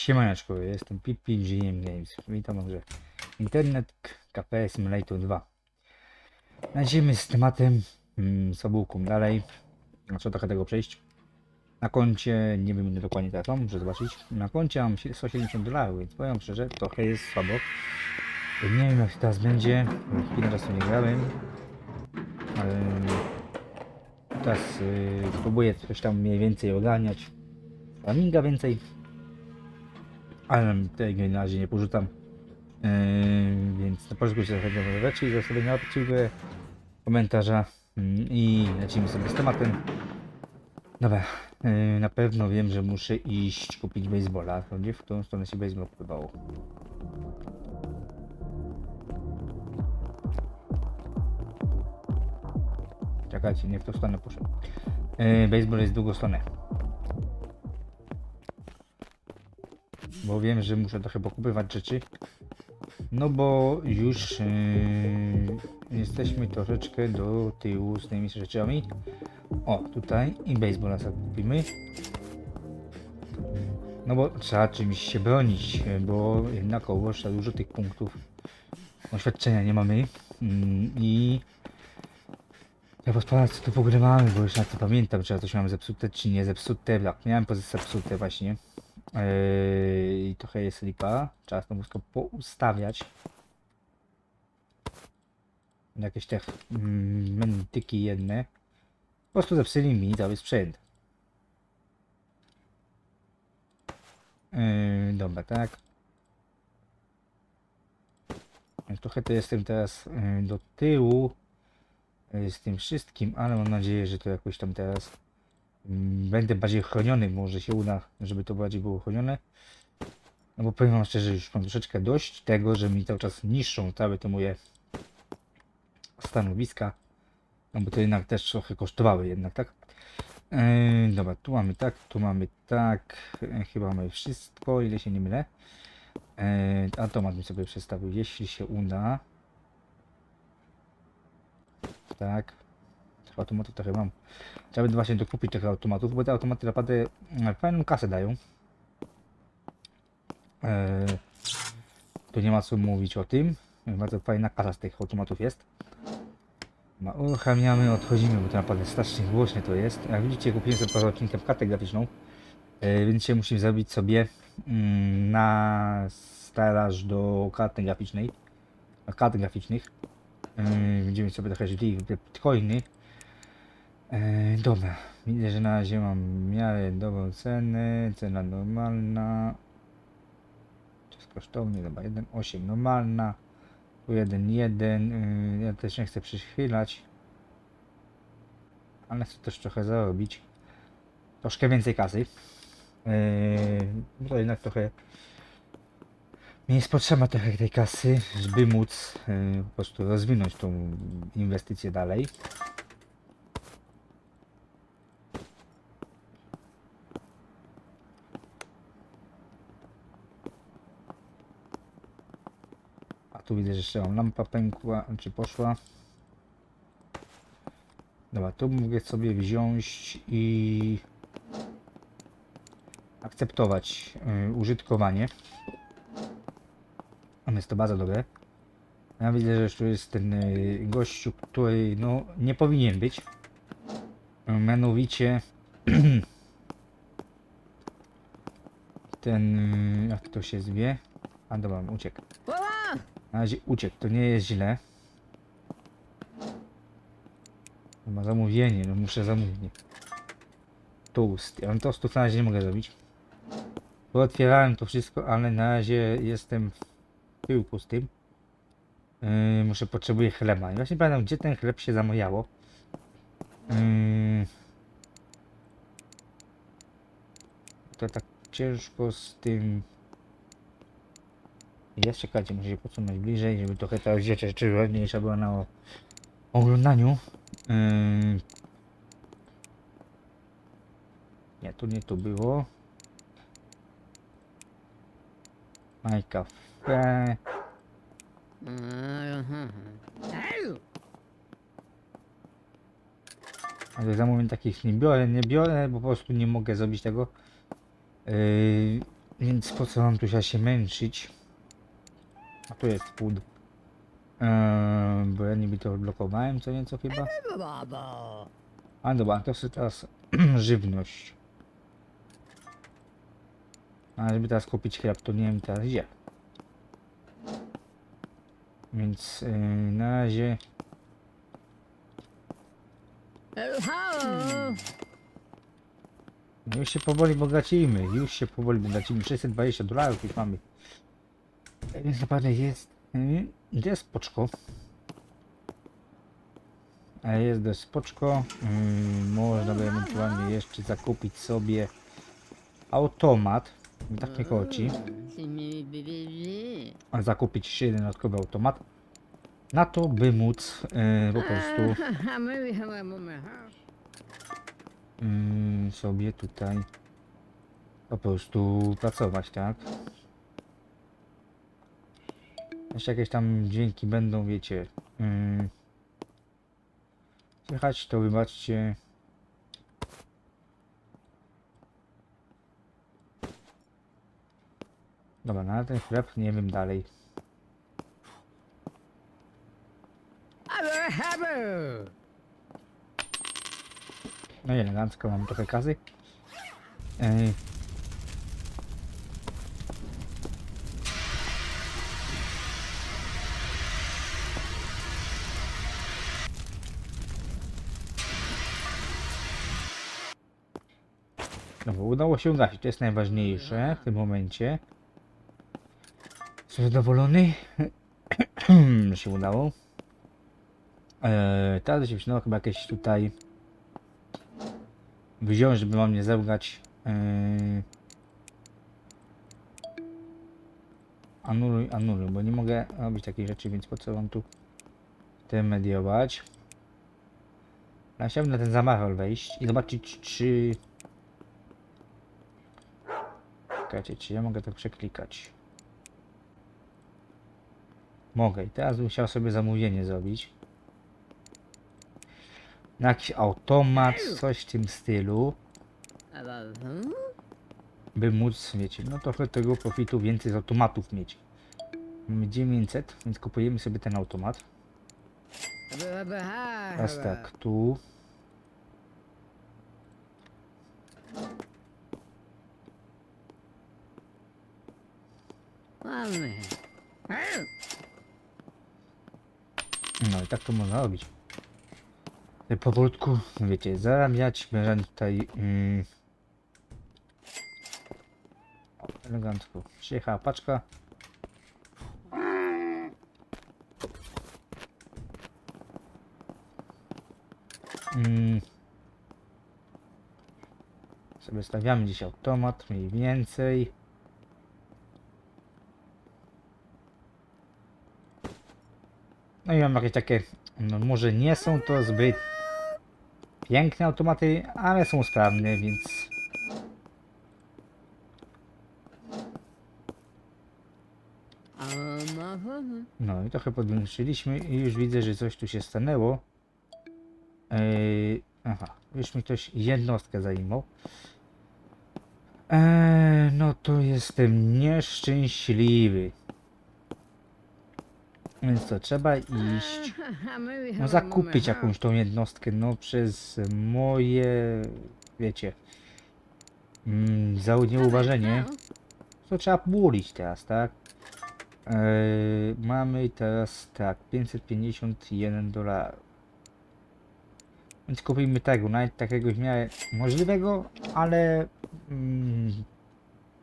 Siemaneczko, jestem Pipi GM Games. Witam może Internet Cafe Simulator 2. Lecimy z tematem mm, Sobułką dalej. A co trochę tego przejść. Na koncie, nie wiem ile dokładnie teraz muszę zobaczyć. Na koncie mam 170 dolarów, więc powiem szczerze, trochę jest słabo. Nie wiem jak teraz będzie, chwilę czasu nie grałem. Ale teraz y, próbuję coś tam mniej więcej ogarniać. Farminga więcej. Ale tego na razie nie porzucam. Yy, więc na polsku się zachęcam do rzeczy i łapki w górę, komentarza yy, i lecimy sobie z tematem. Dobra, yy, na pewno wiem, że muszę iść kupić baseballa. To Gdzie w którą stronę się baseball kupywało? Czekajcie, nie w tą stronę poszedł. Yy, baseball jest w drugą stronę. Bo wiem, że muszę trochę pokupywać rzeczy. No bo już yy, jesteśmy troszeczkę do tyłu z tymi rzeczami. O, tutaj i baseballa sobie kupimy. No bo trzeba czymś się bronić, bo jednakowoż za dużo tych punktów oświadczenia nie mamy. Mm, I ja posprawdzę co tu w mamy, bo już na to pamiętam, czy ja coś mam zepsute, czy nie zepsute. Tak, miałem poza zepsute właśnie. Yy, trochę jest lipa. Trzeba to wszystko poustawiać. Jakieś te mm, jedne. Po prostu zepsuli mi cały sprzęt. Yy, dobra, tak. Trochę to jestem teraz yy, do tyłu yy, z tym wszystkim, ale mam nadzieję, że to jakoś tam teraz będę bardziej chroniony, może się uda, żeby to bardziej było chronione. No bo powiem wam szczerze, już mam troszeczkę dość tego, że mi cały czas niszczą całe te moje stanowiska. No bo to jednak też trochę kosztowały jednak, tak? Yy, dobra, tu mamy tak, tu mamy tak. Yy, chyba mamy wszystko, ile się nie mylę. Yy, automat mi sobie przestawił, jeśli się uda. Tak. Automatów trochę mam. Trzeba właśnie dokupić tych automatów, bo te automaty naprawdę e, fajną kasę dają. E, tu nie ma co mówić o tym. Bardzo fajna kasa z tych automatów jest. Ma, uruchamiamy, odchodzimy, bo to naprawdę strasznie głośne to jest. Jak widzicie, kupiłem sobie poza odcinkiem kartę graficzną, e, więc dzisiaj musimy zrobić sobie mm, na staraż do karty graficznej, kart graficznych. E, będziemy sobie trochę żyli w bitcoiny. E, dobra, widzę, że na razie mam w miarę dobrą cenę, cena normalna. To jest kosztownie, dobra, 1,8 normalna, tu 1,1, yy, ja też nie chcę przychylać, ale chcę też trochę zarobić, troszkę więcej kasy, yy, bo to jednak trochę mi jest potrzeba trochę tej kasy, żeby móc yy, po prostu rozwinąć tą inwestycję dalej. Tu widzę, że jeszcze mam lampa pękła, czy poszła. Dobra, tu mogę sobie wziąć i akceptować y, użytkowanie. A jest to bardzo dobre. Ja widzę, że tu jest ten y, gościu, który no nie powinien być. Mianowicie ten, y, jak to się zwie? A dobra, uciekł. Na razie uciekł, to nie jest źle. Ma zamówienie, no muszę zamówienie. Toast. Ja mam toastów na razie nie mogę zrobić. Otwierałem to wszystko, ale na razie jestem w tyłku z tym. Yy, muszę, potrzebuję chleba. I właśnie pamiętam, gdzie ten chleb się zamojało. Yy, to tak ciężko z tym jest, czekajcie, muszę się podsunąć bliżej, żeby trochę ta rzecz rzeczy ładniejsza była na oglądaniu. Yy... Nie, tu nie tu było. My cafe. Ale zamówień takich nie biorę, nie biorę, bo po prostu nie mogę zrobić tego. Yy, Więc po co mam tu się męczyć? A tu jest food. Eee, bo ja niby to odblokowałem co nieco chyba. A dobra, to jest teraz żywność. A żeby teraz kupić chleb, to nie wiem teraz gdzie. Więc yy, na razie no już się powoli bogacimy, już się powoli bogacimy. 620 dolarów już mamy. E, Więc naprawdę jest, yy, jest spoczko. Ale jest dość spoczko. Yy, można by ewentualnie jeszcze zakupić sobie automat. Tak nie chodzi. Zakupić jeszcze jeden dodatkowy automat na to, by móc e, po prostu Ah, mais oui, ouais, mon mère. mm, sobie tutaj po prostu pracować, tak? Jeszcze jakieś tam dźwięki będą, wiecie. Mm, słychać, to wybaczcie. Dobra, na ten chleb nie wiem dalej. No i elegancko, mam trochę kazy. Ej. No bo udało się ugasić, to jest najważniejsze w tym momencie. Jestem zadowolony, że się udało. Eee, teraz się przydało chyba jakieś tutaj wziąć, żeby mam nie zełgać. Yy... Anuluj, anuluj, bo nie mogę robić takiej rzeczy, więc po co mam tu te mediować? Ja chciałbym na ten zamachol wejść i zobaczyć, czy... Czekajcie, czy ja mogę to przeklikać? Mogę i teraz bym chciał sobie zamówienie zrobić. Na jakiś automat, coś w tym stylu, by móc, wiecie, no trochę tego profitu więcej z automatów mieć. Mamy 900, więc kupujemy sobie ten automat. Teraz tak, tu. Tak to można robić. I powolutku, wiecie, zarabiać, będę tutaj... Mm, elegancko. Przyjechała paczka. Mm. Sobie stawiamy gdzieś automat, mniej więcej. No i mam jakieś takie, no może nie są to zbyt piękne automaty, ale są sprawne, więc no i trochę podłączyliśmy i już widzę, że coś tu się stanęło. Eee, aha, już mi ktoś jednostkę zajmował. Eee, no to jestem nieszczęśliwy. Więc co, trzeba iść. No zakupić jakąś tą jednostkę, no przez moje, wiecie, mm, za nieuważenie, to trzeba bulić teraz, tak? Eee, mamy teraz tak, 551 dolarów. Więc kupimy tego, nawet takiego w miarę możliwego, ale mm,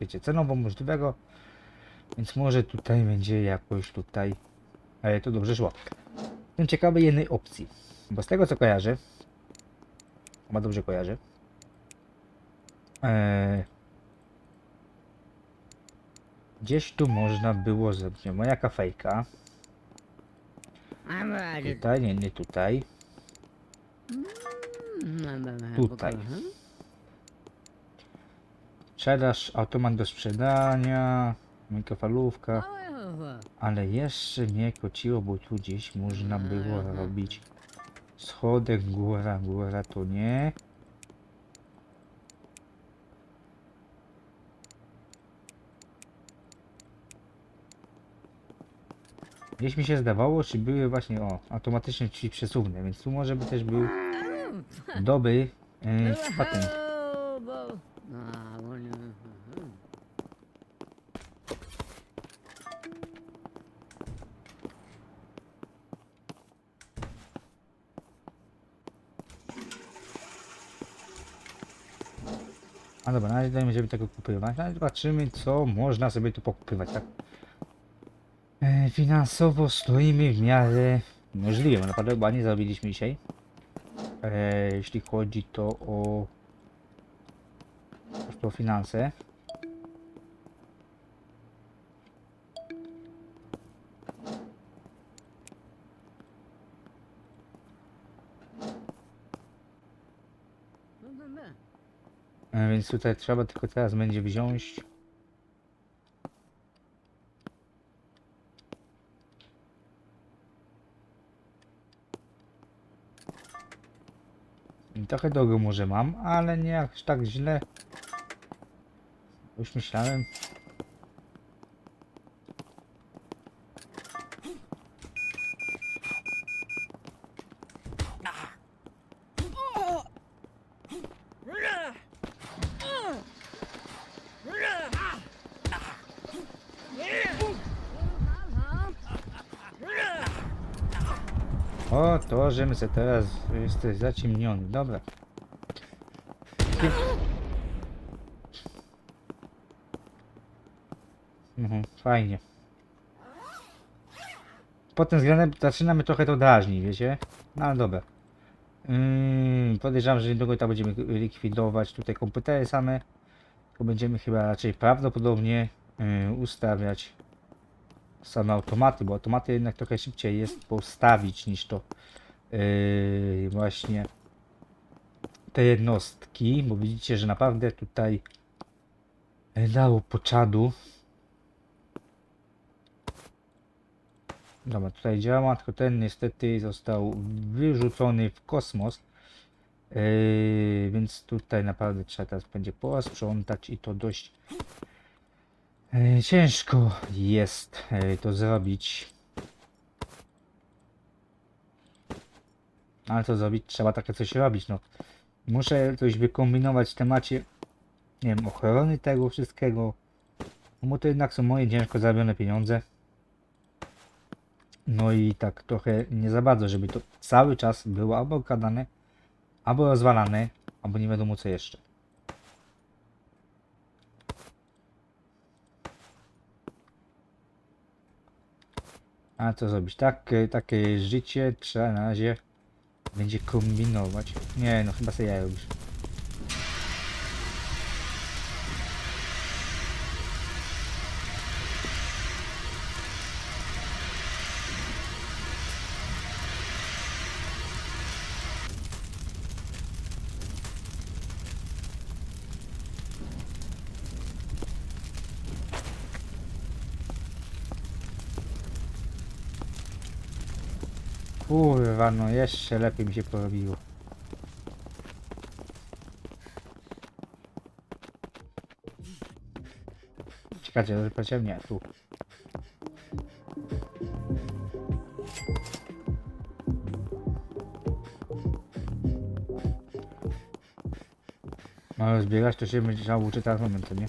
wiecie, cenowo możliwego. Więc może tutaj będzie jakoś tutaj, ale to dobrze szło. Jestem ciekawy jednej opcji, bo z tego co kojarzę, chyba dobrze kojarzę, eee, gdzieś tu można było zrobić, moja kafejka, tutaj, nie, nie tutaj, bah, Tutaj. sprzedaż, automat do sprzedania, mikrofalówka, ale jeszcze mnie kociło, bo tu gdzieś można było robić schodek, góra, góra to nie. Gdzieś mi się zdawało, czy były właśnie, o, automatycznie ci przesuwne, więc tu może by też był dobry e, yy, patent. Razie dajmy, żeby tego kupywać. No, ale zobaczymy, co można sobie tu pokupywać, tak? E, finansowo stoimy w miarę możliwie, bo naprawdę chyba nie zarobiliśmy dzisiaj. E, jeśli chodzi to o... o finanse. E, więc tutaj trzeba tylko teraz będzie wziąć. Trochę drogo może mam, ale nie aż tak źle. Już myślałem. O, to, se teraz jesteś zaciemniony. Dobra. Mhm, fajnie. Pod tym względem zaczynamy trochę to drażnić, wiecie? No ale dobra. Yy, podejrzewam, że niedługo tak będziemy likwidować tutaj komputery same. To będziemy chyba raczej prawdopodobnie yy, ustawiać same automaty, bo automaty jednak trochę szybciej jest postawić niż to yy, właśnie te jednostki, bo widzicie, że naprawdę tutaj dało poczadu. Dobra, tutaj działa, tylko ten niestety został wyrzucony w kosmos. Yy, więc tutaj naprawdę trzeba teraz będzie posprzątać i to dość Ciężko jest e, to zrobić. Ale co zrobić? Trzeba takie coś robić, no. Muszę coś wykombinować w temacie, nie wiem, ochrony tego wszystkiego. No bo to jednak są moje ciężko zarobione pieniądze. No i tak trochę nie za bardzo, żeby to cały czas było albo okradane, albo rozwalane, albo nie wiadomo co jeszcze. A co zrobić? Tak, e, takie życie trzeba na razie będzie kombinować. Nie, no chyba sobie ja robisz. Kurwa, no jeszcze lepiej mi się porobiło. Czekajcie, że powiedziałem tu. Mamy zbierać, to się będzie uczyć teraz momentu, nie?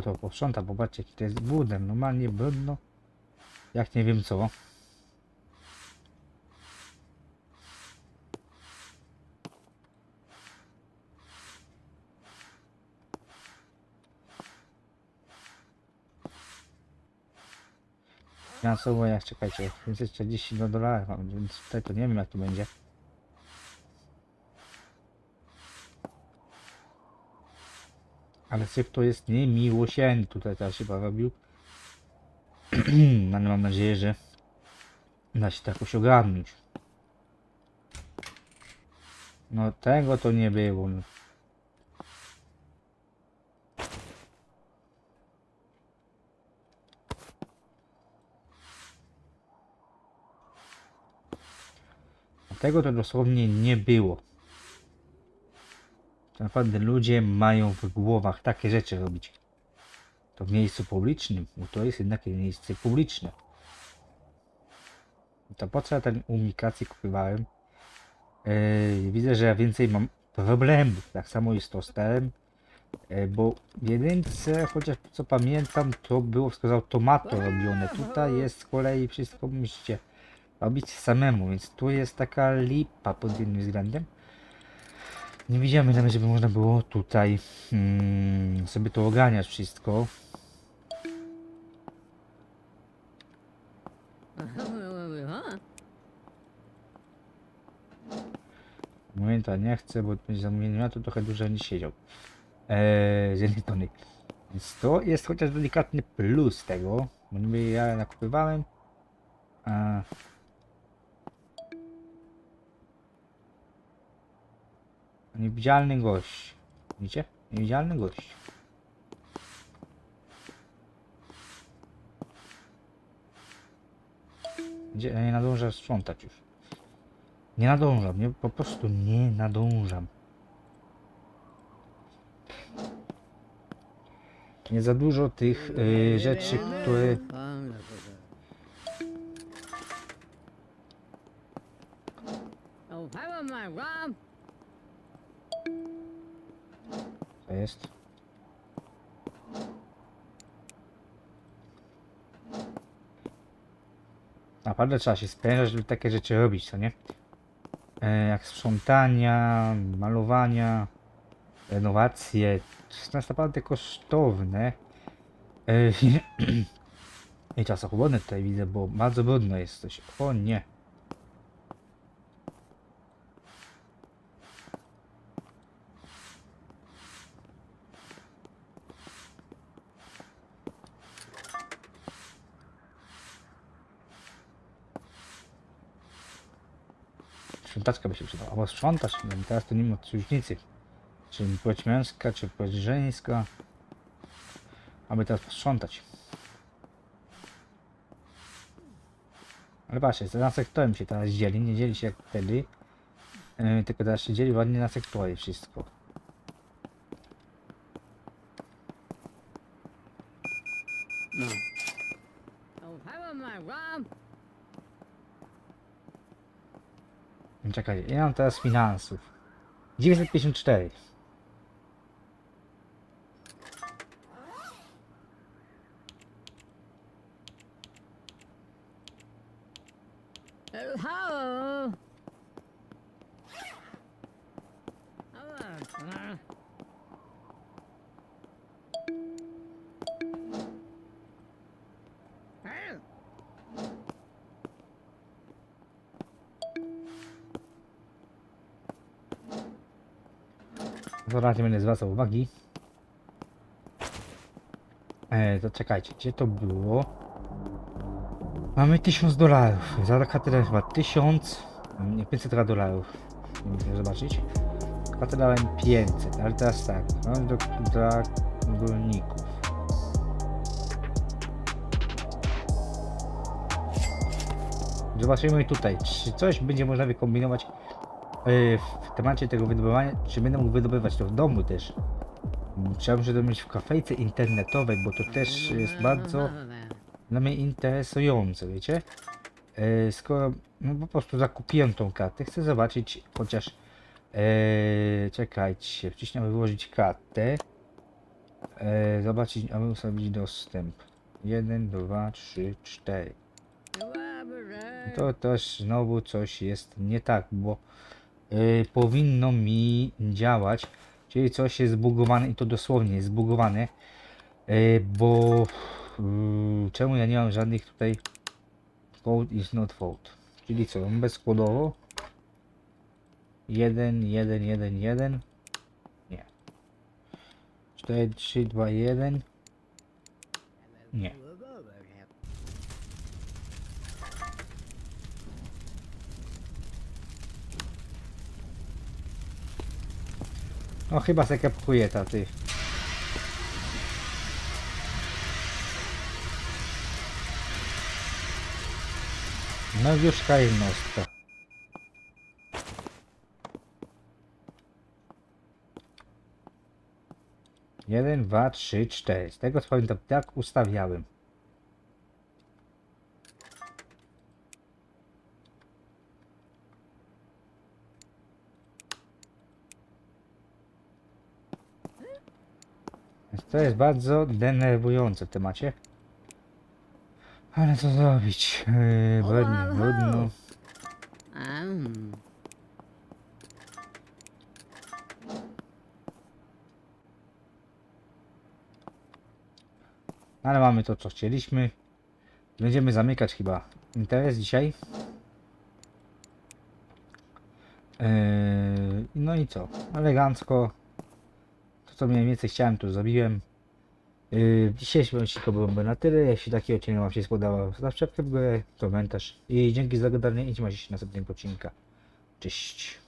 Trzeba to posprzątać, bo patrzcie jaki to jest budę, normalnie brudno. Jak nie wiem co. Finansowo jak czekajcie, 542 dolarów mam, więc tutaj to nie wiem jak to będzie. Ale syf to jest niemiłosierny tutaj teraz chyba robił. Ale mam nadzieję, że da się to jakoś ogarnąć. No tego to nie było. Tego to dosłownie nie było. Naprawdę ludzie mają w głowach takie rzeczy robić. To w miejscu publicznym, bo to jest jednak miejsce publiczne. To po co ja ten umikacji kupowałem? Yy, widzę, że ja więcej mam problemów. Tak samo jest z terem. Yy, bo w jedynce, chociaż co pamiętam, to było wskazał tomato robione. Tutaj jest z kolei wszystko musicie robić samemu, więc tu jest taka lipa pod jednym względem. Nie widziałem żeby można było tutaj mm, sobie to oganiać wszystko. Huh? Momentu nie chcę, bo będzie zamówienie na to trochę dłużej nie siedział. Eee, z jednej strony. Więc to jest chociaż delikatny plus tego, bo niby ja nakupywałem. Niewidzialny gość. Widzicie? Niewidzialny gość. Gdzie ja nie nadążam sprzątać już. Nie nadążam, nie, po prostu nie nadążam. Nie za dużo tych y, rzeczy, które... Oh, how am I wrong? Jest. Naprawdę trzeba się sprężać, żeby takie rzeczy robić, co nie? E, jak sprzątania, malowania, renowacje. To jest naprawdę kosztowne. E, I czasochłonne tutaj widzę, bo bardzo brudno jest coś. O nie. Sprzątaczka by się przydała. Albo sprzątacz, no teraz to nie ma różnicy. Czy płeć męska, czy płeć żeńska. Aby teraz posprzątać. Ale patrzcie, za sektorem się teraz dzieli, nie dzieli się jak wtedy. Yy, tylko teraz się dzieli ładnie na sektory wszystko. No. Oh, how am I wrong? Czekaj, ja mam teraz finansów. 954. Zaraz nie będę zwracał uwagi. E, to czekajcie, gdzie to było? Mamy 1000 dolarów. Za katedralę chyba 1000. Nie 500 dolarów. Mogę zobaczyć. Katedralę 500, ale teraz tak. Mamy do, dla górników. Zobaczymy tutaj, czy coś będzie można wykombinować w temacie tego wydobywania, czy będę mógł wydobywać to w domu też. Chciałbym, żeby to mieć w kafejce internetowej, bo to też jest bardzo dla mnie interesujące, wiecie? E, skoro no po prostu zakupiłem tą kartę, chcę zobaczyć chociaż e, czekajcie, wciśniamy wyłożyć kartę e, zobaczyć, aby ustawić dostęp 1, 2, 3, 4 to też znowu coś jest nie tak, bo powinno mi działać, czyli coś jest zbugowane i to dosłownie jest zbugowane, y, bo y, czemu ja nie mam żadnych tutaj code is not found, czyli co, bezkodowo 1, 1, 1, 1 nie. 4, 3, 2, 1 nie No chyba se kapkuje ta ty. No już jednostka. Jeden, dwa, trzy, cztery. Z tego co pamiętam, tak ustawiałem. To jest bardzo denerwujące w temacie. Ale co zrobić? Yy, nudno. Em, Ale mamy to, co chcieliśmy. Będziemy zamykać chyba interes dzisiaj. Yy, no i co? Elegancko. To, mniej więcej chciałem, to zrobiłem. Yy, w dzisiejszym odcinku byłoby na tyle. Jeśli taki odcinek Wam się spodobał, zostawcie łapkę w komentarz. I dzięki za oglądanie i trzymajcie się następnego odcinka. Cześć.